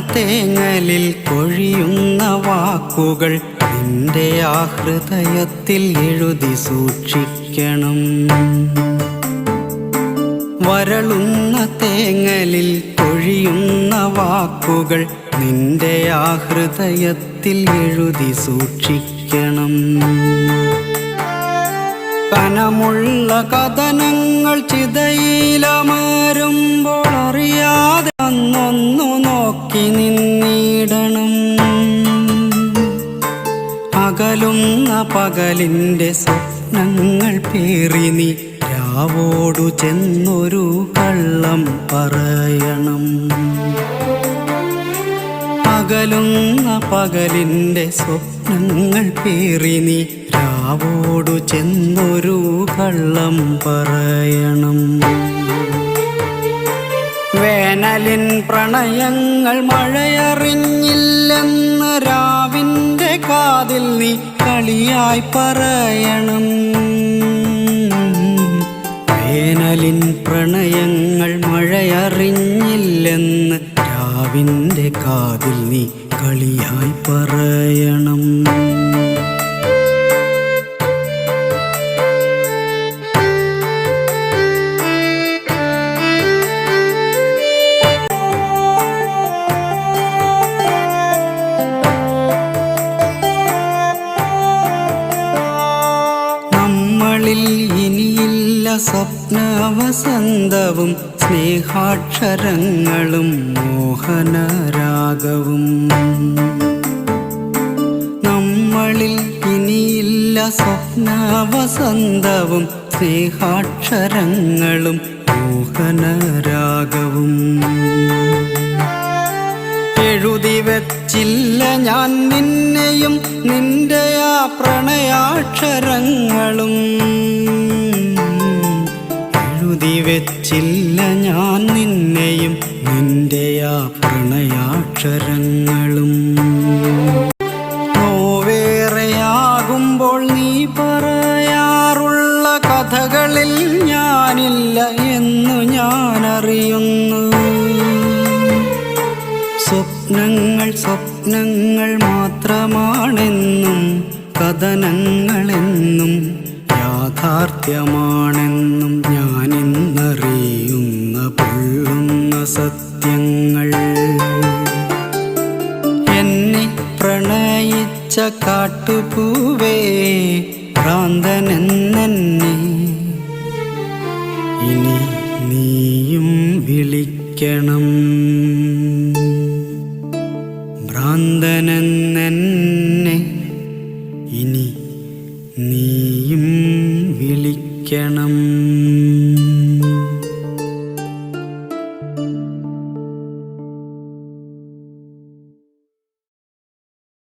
തേങ്ങലിൽ കൊഴിയുന്ന വാക്കുകൾ നിന്റെ ആ ഹൃദയത്തിൽ എഴുതി സൂക്ഷിക്കണം. വരളുന്ന തേങ്ങലിൽ കൊഴിയുന്ന വാക്കുകൾ നിന്റെ ആ ഹൃദയത്തിൽ എഴുതി സൂക്ഷിക്കണം. കനമുള്ള കഥനങ്ങൾ ചിതയിലമരുമ്പോൾ പകലിന്റെ സ്വപ്നങ്ങൾ പേറി നീ രാവോടു ചെന്നൊരു കള്ളം പറയണം. പകലുന്ന പകലിന്റെ സ്വപ്നങ്ങൾ പേറി നീ രാവോടു ചെന്നൊരു കള്ളം പറയണം. വേനലിൻ പ്രണയങ്ങൾ രാവിന്റെ കാതിൽ നീ കളിയായി പറയണം. വേനലിൻ പ്രണയങ്ങൾ മഴയറിഞ്ഞില്ലെന്ന് രാവിന്റെ കാതിൽ നീ കളിയായി പറയണം. സ്വപ്നവസന്തവും സ്നേഹാക്ഷരങ്ങളും മോഹനരാഗവും. നമ്മളിൽ ഇനിയില്ല സ്വപ്നവസന്തവും സ്നേഹാക്ഷരങ്ങളും മോഹനരാഗവും. എഴുതി വച്ചില്ല ഞാൻ നിന്നെയും നിന്റെ ആ പ്രണയാക്ഷരങ്ങളും. വെച്ചില്ല ഞാൻ നിന്നെയും നിന്റെ ആ പ്രണയാക്ഷരങ്ങളും. നീ പറയാറുള്ള കഥകളിൽ ഞാൻ സ്വപ്നങ്ങൾ സ്വപ്നങ്ങൾ മാത്രമാണെന്നും കഥനങ്ങളെന്നും യാഥാർത്ഥ്യമാണെന്നും ഞാനിന്നറിയുന്ന പൊള്ളുന്ന സത്യങ്ങൾ. എന്നെ പ്രണയിച്ച കാട്ടുപൂവേ ഭ്രാന്തനെന്നെ ഇനി നീയും വിളിക്കണം. ഭ്രാന്തനെന്നെ ഇനി നീ